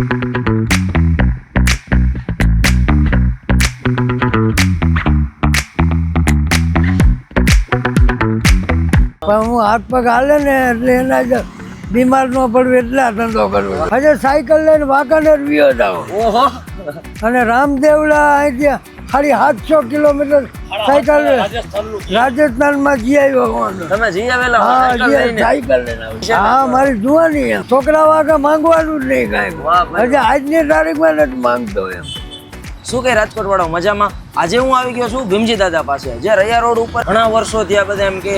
પણ હું હાથ પગ હાલે ને એટલે એના જ બીમાર ન પડવું એટલે આ ધંધો કરવો હજે સાયકલ લઈને વાંકાનેર વિયો જાવ અને રામદેવડા અહીંથી ખાલી સાતસો કિલોમીટર સાયકલ રાજસ્થાનમાં જઈ આવ્યો તમે જી આવેલા હા જી સાયકલ હા મારી જુવાની છોકરા વાગા માંગવાનું જ નહીં કાંઈ. હજી આજની તારીખમાં નથી માંગતો એમ. શું કઈ રાજકોટ વાળો મજામાં? આજે હું આવી ગયો છું ભીમજી દાદા પાસે. જે રૈયા રોડ ઉપર ઘણા વર્ષો થયા બધા એમ કે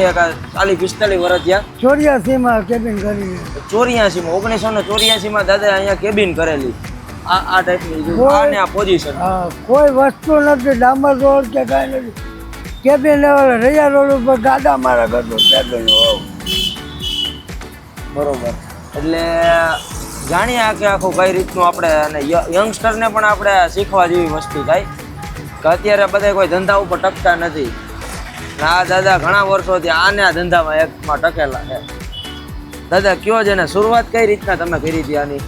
ચાલી પિસ્તાલીસ વર્ષ થયા. ચોર્યાસીમાં કેબિન કરી ચોર્યાસી માં ઓગણીસો ને ચોર્યાસી માં દાદા અહીંયા કેબિન કરેલી. આ આ ટાઈપની આ પોઝિશન કોઈ વસ્તુ નથી. ડામર રોડ કે કાંઈ નથી. કેબિન લેવલ રૈયા રોડ ઉપર ગાડા મારા કરતો કેબિન બરોબર. એટલે જાણીએ કે આખું કઈ રીતનું આપણે અને યંગસ્ટરને પણ આપણે શીખવા જેવી વસ્તુ થાય. કે અત્યારે બધા કોઈ ધંધા ઉપર ટકતા નથી. આ દાદા ઘણા વર્ષોથી આને આ ધંધામાં એકમાં ટકેલા છે. દાદા કયો છે ને? શરૂઆત કઈ રીતના તમે કરી હતી આની?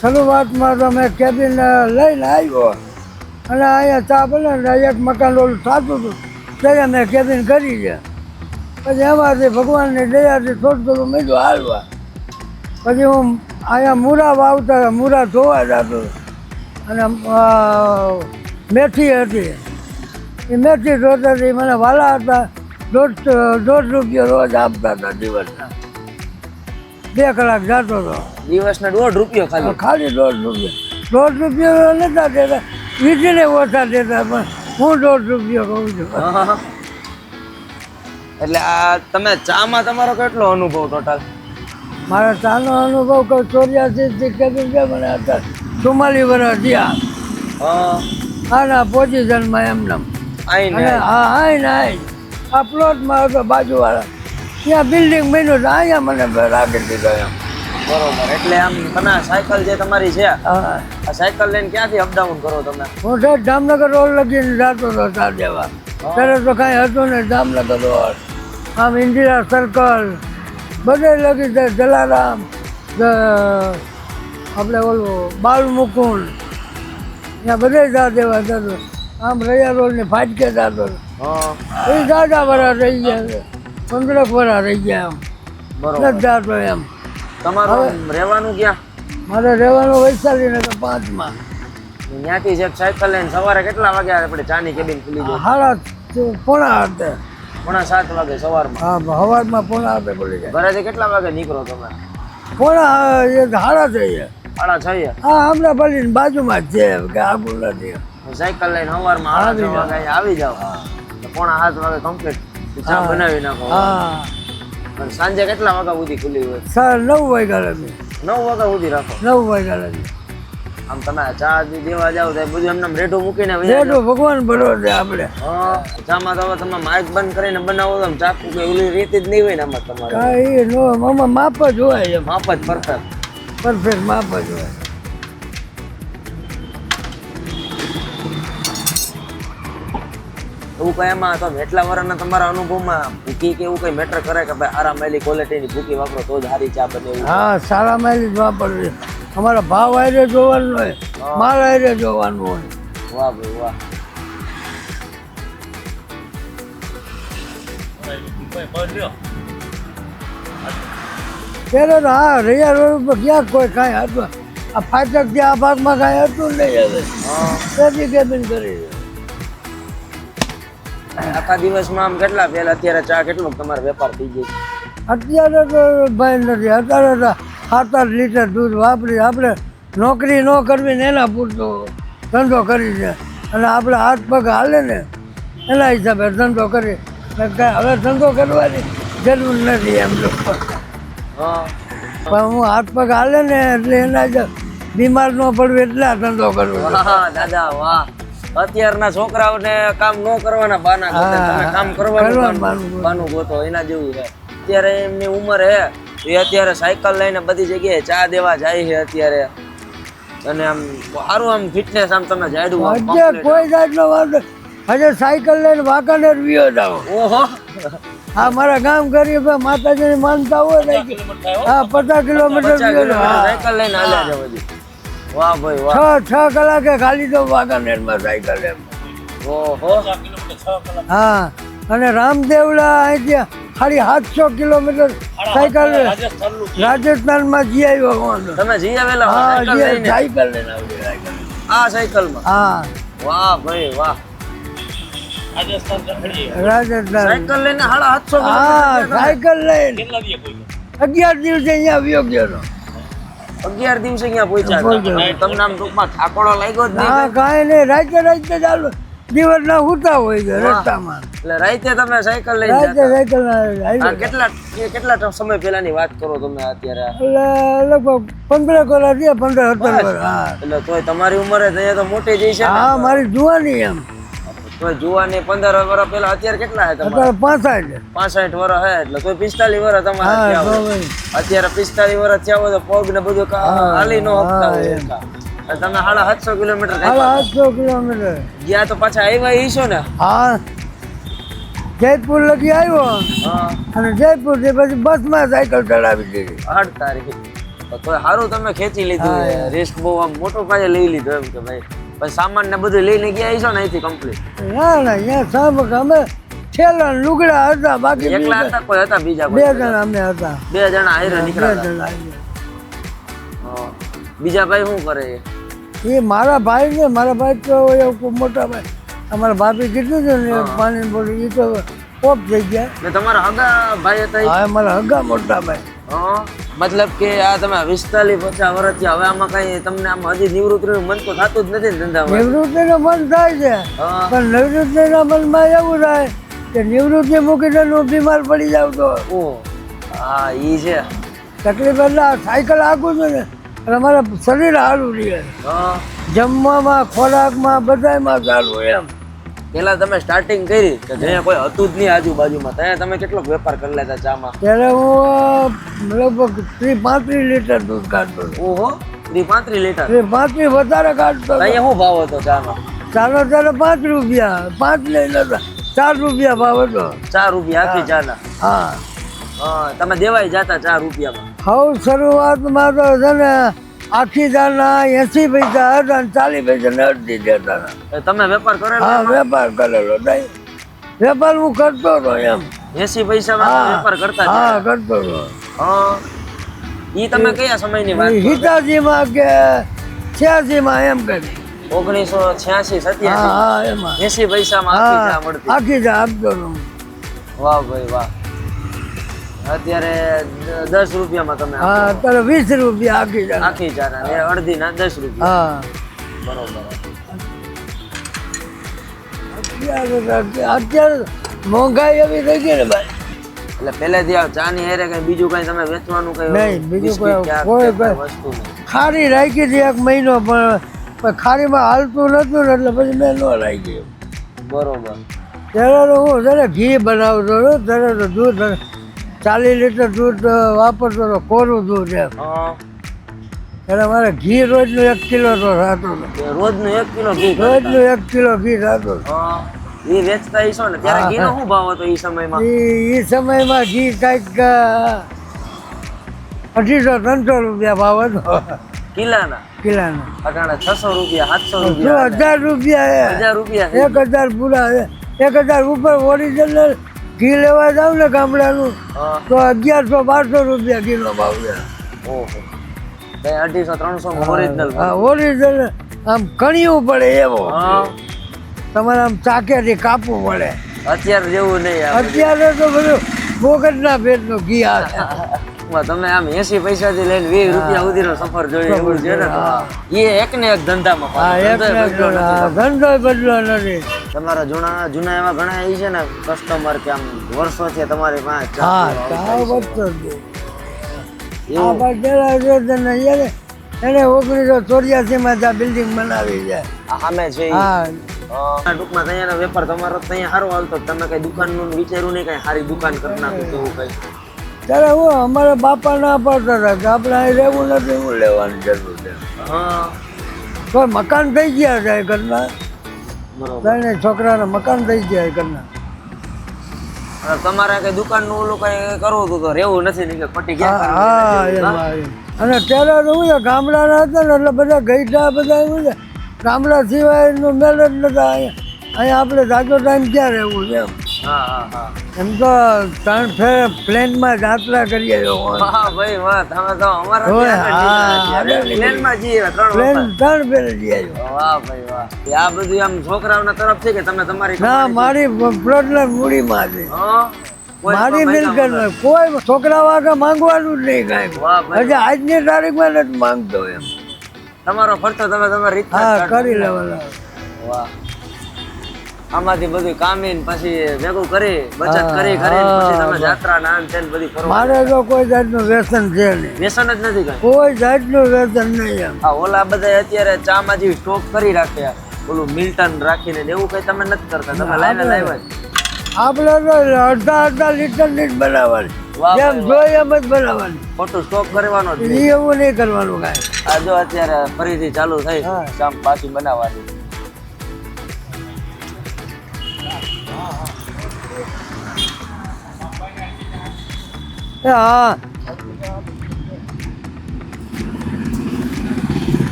શરૂઆતમાં તો મેં કેબિન લઈને આવ્યો. અને અહીંયા ચા બને ને એક મકાન ઓલું થતું હતું. ત્યારે મેં કેબિન કરી છે પછી એમાંથી ભગવાનની દયાથી થોડું થોડું મીઠું હાલવા. પછી હું અહીંયા મૂરા વાવતા મૂરા ધોવા જતો અને મેથી હતી. એ મેથી ધોતા હતી મને વાલા હતા દોઢ દોઢ રૂપિયા રોજ આપતા હતા દિવસના. બે કલાક જતો હતો. દિવસના દોઢ રૂપિયો ખાલી? ખાલી દોઢ રૂપિયા. દોઢ રૂપિયા નતા દેતા. વીજળીને ઓછા દેતા પણ હું દોઢ રૂપિયો કહું છું. એટલે આ તમે ચામાં તમારો કેટલો અનુભવ ટોટલ મારા ચાનો અનુભવ કહું ચોર્યાસી થી કેબિન કે મને અત્યારે ચુમ્માલી વર્ષ થયા. આના પોઝિશનમાં એમને આઈને હા હાઈ ને હાઈ આ પ્લોટમાં હતો બાજુવાળા. ત્યાં બિલ્ડિંગ બન્યું તો અહીંયા મને રાખી દીધો એમ. બરોબર. એટલે આમ તમે સાયકલ જે તમારી છે આ સાયકલ લઈને ક્યાંથી અપડાઉન કરો તમે? હું તો જામનગર રોડ લગીને જતો હતો ચા દેવા. ત્યારે તો કાંઈ હતું ને જામનગર રોડ. આમ ઇન્દિરા સર્કલ બધે લગી છે જલારામ આપણે ઓલું બાલ મુકુંદ ત્યાં બધે ચા દેવા જતો. આમ રૈયા રોડની ફાટકે જતો. એ દાદા વરા રહી ગયા પંદરક વરા રહી ગયા એમ. બરોબર. નથી જાતો એમ. તમારું રહેવાનું ક્યાં? મારે રહેવાનું વૈશાલી ને તો પાંચમાં ત્યાંથી જે સાયકલ લઈને સવારે કેટલા વાગે આપણે ચાની કેબિન ખુલી જાય હાડા પોણા હાથે પોણા સાત વાગે સવારમાં. હા સવારમાં પોણા હાથે ખુલી જાય. ઘરેથી કેટલા વાગે નીકળો તમે? પોણા હાડા થઈએ. હાડા છ હા હમણાં ભલી બાજુમાં જ છે કે આગળ નથી. સાયકલ લઈને સવારમાં હાડા વાગે આવી જાવ પોણા સાત વાગે કમ્પ્લીટ ચા બનાવી નાખો. હા. અને સાંજે કેટલા વાગ્યા સુધી ખુલ્લી હોય? સર નવ વાગ્યા લગી. નવ વાગ્યા સુધી રાખો. નવ વાગ્યા લગી. આમ તમે ચા દેવા જાવ તો બધું એમને રેઢું મૂકીને રેડો ભગવાન બરોબર આપણે. હા, ચામાં તો તમે માઇક બંધ કરીને બનાવો તો ચાકુ કે ઓલી રીતે જ નહીં હોય ને આમાં તમારે. કાંઈ નો આમાં માપ જ હોય એમ. માપ જ પરફેક્ટ પરફેક્ટ માપ જ હોય. એવું કઈ એમાં તો એટલા વર્ષના તમારા અનુભવમાં ભૂકી કે એવું કઈ મેટર કરે કે ભાઈ સારા મેલી ક્વોલિટીની ભૂકી વાપરો તો જ સારી ચા બને હા સારા માઇલેજ વાપરવી. અમારા ભાવ આયરે જોવાનું હોય માલ આયરે જોવાનું હોય. વાહ ભાઈ વાહ. ત્યારે હા રૈયા રોડ ઉપર ક્યાં કોઈ કાંઈ હતું? આ ફાટક આ ભાગમાં કાંઈ હતું નહીં હવે. ત્યાંથી કેબિન કરી. આખા દિવસમાં આમ કેટલા પહેલા અત્યારે ચા કેટલો તમારો વેપાર થઈ જાય અત્યારે તો ભાઈ નથી અત્યારે તો સાત આઠ લીટર દૂધ વાપરી આપણે નોકરી ન કરવી ને એના પૂરતો ધંધો કરી છે. અને આપણે હાથ પગ હાલે ને એના હિસાબે ધંધો કરી. ને હવે ધંધો કરવાની જરૂર નથી એમ હા. પણ હું હાથ પગ હાલે ને એટલે એના બીમાર ન પડવું એટલે ધંધો કરવો. દાદા વાહ. અત્યારના છોકરાઓને કામ ન કરવાના બાના ગોતે. તમે કામ કરવાનું બાનું- ગોતો. એના જેવું છે. અત્યારે એમની ઉંમર હે. એ અત્યારે સાયકલ લઈને બધી જગ્યાએ ચા દેવા જાય છે અત્યારે. અને આમ સારું આમ ફિટનેસ આમ તમે જાડું કોઈ જાતનો વાંધો હજે સાયકલ લઈને વાંકાનેર વિયો જાઓ. ઓહો. હા મારા ગામ ગરીબ માતાજીની માનતા હોય ને હા. પચાસ કિલોમીટર. સાયકલ લઈને હાલ્યા છે બધી વાહ ભાઈ વાહ. છ છ કલાકે ખાલી તો વાંકાનેરમાં સાયકલ એમ ઓહો. હા અને રામદેવડા અહીંથી ખાલી સાતસો કિલોમીટર સાયકલ રાજસ્થાનમાં જી આવ્યો હું તમે જી આવેલા હા જી સાયકલ લઈને આવ્યો, સાયકલ. આ સાયકલમાં? હા. વાહ ભાઈ વાહ. રાજસ્થાન સાયકલ લઈને સાડા સાતસો હા સાયકલ લઈને. અગિયાર દિવસે અહીંયા આવ્યો ગયો. અગિયાર દિવસે અહીંયા પહોંચ્યા. તમને આમ ટૂંકમાં થાકોડો લાગ્યો જ નહીં કાંઈ નહીં રાતે રાતે ચાલુ દિવસ ના ઉતા હોય છે રસ્તામાં. એટલે રાતે તમે સાયકલ લઈ રાતે સાયકલ. કેટલા કેટલા સમય પહેલાની વાત કરો તમે અત્યારે? એટલે લગભગ પંદર કલાક થયા પંદર સત્તર હા. એટલે તોય તમારી ઉંમરે તો તો મોટી જઈ છે હા મારી જુવાની એમ. તોય જુવાની પંદર વર્ષ પેલા અત્યારે કેટલા હે તમારે? પાસઠ પાસઠ વર્ષ હે એટલે કોઈ પિસ્તાલીસ વર્ષ તમારે. અત્યારે પિસ્તાલીસ વર્ષ થયા હોય તો પગ ને બધું હાલી નો હકતા હોય તમે સાડા સાતસો કિલોમીટર હાલ કિલોમીટર. ગયા તો પાછા આવ્યા ઈશો ને? હા. જયપુર લગી આવ્યો. હા. અને જયપુરથી પછી બસમાં સાયકલ ચડાવી દીધી. આઠ તારીખ. તો સારું તમે ખેંચી લીધું રિસ્ક બહુ આમ મોટો પાયે લઈ લીધો એમ કે ભાઈ. પછી સામાન ને બધું લઈને ગયા છો ને અહીંથી કમ્પ્લીટ ના ના અહીંયા સામક અમે છેલ્લા લુગડા હતા બાકી એકલા હતા કોઈ હતા બીજા બે જણા અમે હતા. બે જણા હારે નીકળ્યા. બીજા ભાઈ શું કરે? એ મારા ભાઈ ને મારા ભાઈ તો મોટા ભાઈ. અમારા ભાભી કીધું છે ને પાણી બોલી એ તો ઓફ થઈ ગયા. તમારા હગા ભાઈ હતા હા મારા હગા મોટા ભાઈ. હા. મતલબ કે આ તમે પિસ્તાલીસ પચાસ વર્ષ હવે આમાં કઈ તમને આમ હજી નિવૃત્તિ મન તો થતું જ નથી ધંધા નિવૃત્તિ નિવૃત્તિનું મન થાય છે. પણ નિવૃત્તિના મનમાં એવું થાય કે નિવૃત્તિ મૂકીને હું બીમાર પડી જાવ તો. ઓ હા એ છે. તકલીફ એટલે સાયકલ આગું છું ને અને અમારા શરીર સારું રહે. હા. જમવામાં ખોરાકમાં બધાયમાં સારું એમ. પેલા તમે સ્ટાર્ટિંગ કરી કે જ્યાં કોઈ હતું જ નહીં આજુબાજુમાં ત્યાં તમે કેટલો વેપાર કરી લેતા ચામાં? ત્યારે હું લગભગ ત્રીસ પાંત્રીસ લીટર દૂધ કાઢતો ઓહો ત્રીસ પાંત્રીસ લીટર? ત્રીસ પાંત્રીસ વધારે કાઢતો અહીંયા શું ભાવ હતો ચાનો ચાલો ત્યારે પાંચ રૂપિયા પાંચ લઈ લેતા ચાર રૂપિયા ભાવ હતો. ચાર રૂપિયા આખી ચાના? હા. હા તમે દેવાય જાતા ચાર રૂપિયામાં? હવે શરૂઆતમાં તો છે ને આખી દાના એસી પૈસા હતા ને ચાલીસ પૈસા ને અડધી દેતા હતા. તમે વેપાર કરેલો હા વેપાર કરેલો નહીં. વેપાર હું કરતો હતો એમ. એસી પૈસા વેપાર કરતા હા કરતો હતો. હા. ઈ તમે કયા સમયની વાત હિતાજી માં કે છ્યાસીમાં એમ કરી. ઓગણીસો છ્યાસી સત્યાસી? હા એમાં. એસી પૈસામાં આખી જા મળતી. આખી જા આપતો વાહ ભાઈ વાહ. અત્યારે દસ રૂપિયામાં તમે હા અત્યારે વીસ રૂપિયા આખી જાણ. આખી ચા ના અડધી ના દસ રૂપિયા. હા. બરોબર. અત્યારે મોંઘાઈ એવી થઈ ગઈ ને ભાઈ. એટલે પહેલેથી આ ચા ની હારે કઈ બીજું કઈ તમે વેચવાનું કઈ નહીં, બીજું કોઈ- કોઈ- વસ્તુ ખારી રાખી હતી એક મહિનો પણ પણ ખારીમાં હાલતું નતું ને એટલે પછી મેં ન રાખી. બરોબર. ત્યારે હું ત્યારે ઘી બનાવતો ત્યારે દૂધ ચાલીસ લીટર દૂધ વાપરતો હતો કોરું દૂધ એમ. એટલે મારે ઘી રોજનું એક કિલો તો થતું હતું રોજનું એક કિલો ઘી રોજનું એક કિલો ઘી થતું એ વેચતા ઈશો ને? ત્યારે ઘીનો શું ભાવ હતો એ સમયમાં? એ સમયમાં ઘી કાંઈક અઢીસો ત્રણસો રૂપિયા ભાવ હતો. કિલાના? કિલાના. અટાણે છસો રૂપિયા સાતસો રૂપિયા. હજાર રૂપિયા. હજાર રૂપિયા એક હજાર પૂરા એક હજાર ઉપર ઓરિજિનલ ઘી લેવા જાવ ને ગામડાનું તો અગિયારસો બારસો રૂપિયા કિલો ભાવ છે. અઢીસો ત્રણસો ઓરિજિનલ હા ઓરિજિનલ આમ કણિયું પડે એવો. હા. તમારે આમ ચાકેથી કાપવું પડે. અત્યારે જેવું નહીં અત્યારે તો બધું બોગટના પેટનું ઘી આવે. તમે આમ એસી પૈસા થી લઈને વીસ રૂપિયા સુધીનો સફર જોઈએ એવું છે ને? એ એક ને એક ધંધામાં ધંધો બદલો નથી. તમારા જૂના જૂના એવા ઘણા એ છે ને કસ્ટમર કે આમ વર્ષોથી તમારી પાસે હા એને ઓગણીસો ચોર્યાસી માં ત્યાં બિલ્ડિંગ બનાવી છે. સામે છે. ટૂંકમાં ત્યાંનો વેપાર તમારો તો અહીંયા સારો હાલતો તમે કઈ દુકાનનું વિચાર્યું નહીં કઈ સારી દુકાન કરી નાખું એવું કઈ? ત્યારે હું અમારા બાપા ના પાડતા હતા કે આપણે અહીં રહેવું નથી હું લેવાની જરૂર છે. હા. તો મકાન થઈ ગયા છે ઘરના ત્રણે છોકરાના મકાન થઈ ગયા ઘરના તમારે કઈ દુકાનનું ઓલું કઈ કરવું હતું તો રહેવું નથી ને કે ગયા હા અને ત્યારે શું છે ગામડાના હતા ને એટલે બધા ગઈઢા બધા શું છે. ગામડા સિવાયનું મેળ જ નતા અહીંયા અહીંયા આપણે જાજો ટાઈમ ક્યાં રહેવું છે હા હા હા. એમ તો ત્રણ ફેર પ્લેનમાં જાત્રા કરીએ વાહ ભાઈ વાહ તમે તો અમારા. પ્લેનમાં જઈએ ત્રણ ત્રણ ફેર જઈએ વાહ ભાઈ વાહ. આ બધું આમ છોકરાઓના તરફથી કે તમે તમારી ના મારી પ્રોબ્લેમ મૂડીમાં છે. હા? મારી મિલકત કોઈ છોકરા વાગે માંગવાનું જ નહીં કાંઈ. હજી આજની તારીખમાં નથી માંગતો એમ. તમારો ખર્ચો તમે તમારી કાઢો. કરી લેવાના. વાહ. આમાંથી બધું કામીન પછી ભેગું કરી બચત કરી કરી પછી તમે જાત્રા નામ છે બધી કરો મારે તો કોઈ જાતનું વ્યસન છે નહીં. વ્યસન જ નથી કઈ? કોઈ જાતનું વ્યસન નહીં એમ. આ ઓલા બધા અત્યારે ચામાં જેવી સ્ટોક કરી રાખ્યા ઓલું મિલ્ટન રાખીને એવું કઈ તમે નથી કરતા? તમે લાઈને લાવ્યા જ. આપણે તો અડધા અડધા લીટરની જ બનાવવાની. જેમ જોઈએ એમ જ બનાવવાની. ખોટું સ્ટોક કરવાનો એવું નહીં કરવાનું કાંઈ. આ જો અત્યારે ફરીથી ચાલુ થઈ. ચામ પાછી બનાવવાની. હા.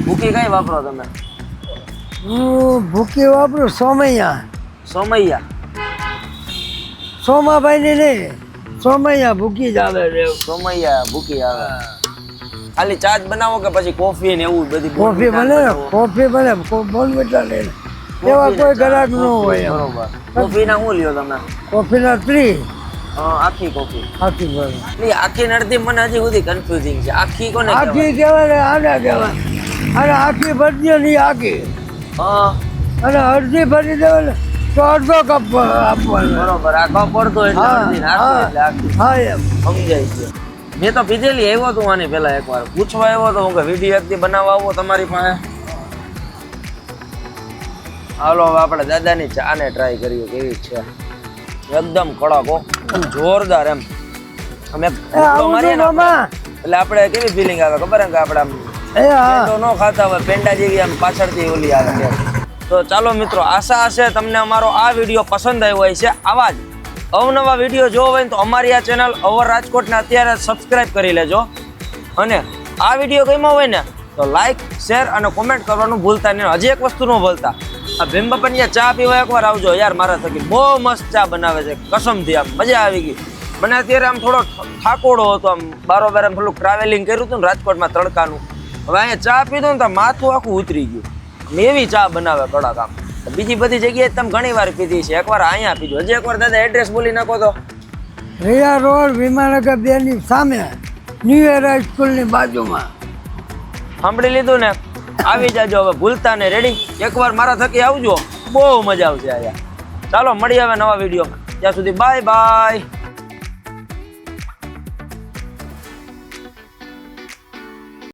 ભૂકી કઈ વાપરો તમે? હું ભૂકી વાપરું સોમૈયા. સોમૈયા? સોમાભાઈની નહીં સોમૈયા ભૂકી જ આવે સોમૈયા ભૂકી આવે. ખાલી ચા જ બનાવો કે પછી કોફી ને એવું બધી કોફી ભલે ને કોફી બને બોનવીટા લે એવા કોઈ ગ્રાહક ન હોય બરોબર. કોફી ના શું લ્યો તમે? કોફીના ત્રીસ હા, આખી કોફી. આખી એટલે આખી નડતી મને હજી સુધી કન્ફ્યુઝિંગ છે. આખી કોને? આખી કહેવાય ને આને કહેવાય. અને આખી ભરજો નહીં આખી. હા અને અડધી ભરી દેવાય ને તો અડધો કપ આપવાનો. બરોબર આ પડતો એટલે અડધી એટલે આખી. હા એમ. સમજાય છે. મેં તો પીધેલી આવ્યો તું આની પેલા એકવાર. પૂછવા આવ્યો તો હું કે વીડિયો વ્યક્તિ બનાવવા આવો તમારી પાસે. હાલો હવે આપણે દાદાની ચાને ટ્રાય કરીએ કેવી છે. એકદમ કડક હો. જોરદાર એમ. અમે મારીએ ને એટલે આપણે કેવી ફિલિંગ આવે ખબર કે આપણે આમ એ ન ખાતા હોય પેંડા જેવી આમ પાછળથી ઓલી આવે છે. તો ચાલો મિત્રો આશા હશે તમને અમારો આ વીડિયો પસંદ આવ્યો હોય છે. આવા જ અવનવા વીડિયો જોવો હોય ને તો અમારી આ ચેનલ અવર રાજકોટને અત્યારે સબસ્ક્રાઇબ કરી લેજો. અને આ વીડિયો ગમ્યો હોય ને તો લાઈક શેર અને કોમેન્ટ કરવાનું ભૂલતા નહીં. હજી એક વસ્તુ ન ભૂલતા. આ ભીમબાપનિયા ચા પીવા એકવાર આવજો યાર મારા થકી બહુ મસ્ત ચા બનાવે છે. કસમથી આમ મજા આવી ગઈ. મને અત્યારે આમ થોડો ઠાકોડો હતો આમ. બારોબાર આમ થોડુંક ટ્રાવેલિંગ કર્યું હતું ને રાજકોટમાં તડકાનું. હવે અહીંયા ચા પીધું ને તો માથું આખું ઉતરી ગયું. એવી ચા બનાવે કડક આમ. બીજી બધી જગ્યાએ તમે ઘણી વાર પીધી છે. એકવાર અહીંયા પીધું હજી એકવાર દાદા એડ્રેસ બોલી નાખો તો. રિયા રોડ વિમાનગર બેની સામે ન્યુ યર હાઈસ્કૂલની બાજુમાં. સાંભળી લીધું ને? આવી જાજો હવે ભૂલતા ને રેડી એકવાર મારા થકી આવજો. બહુ મજા આવશે આયા. ચાલો, મળીએ હવે નવા વિડીયોમાં ત્યાં સુધી બાય બાય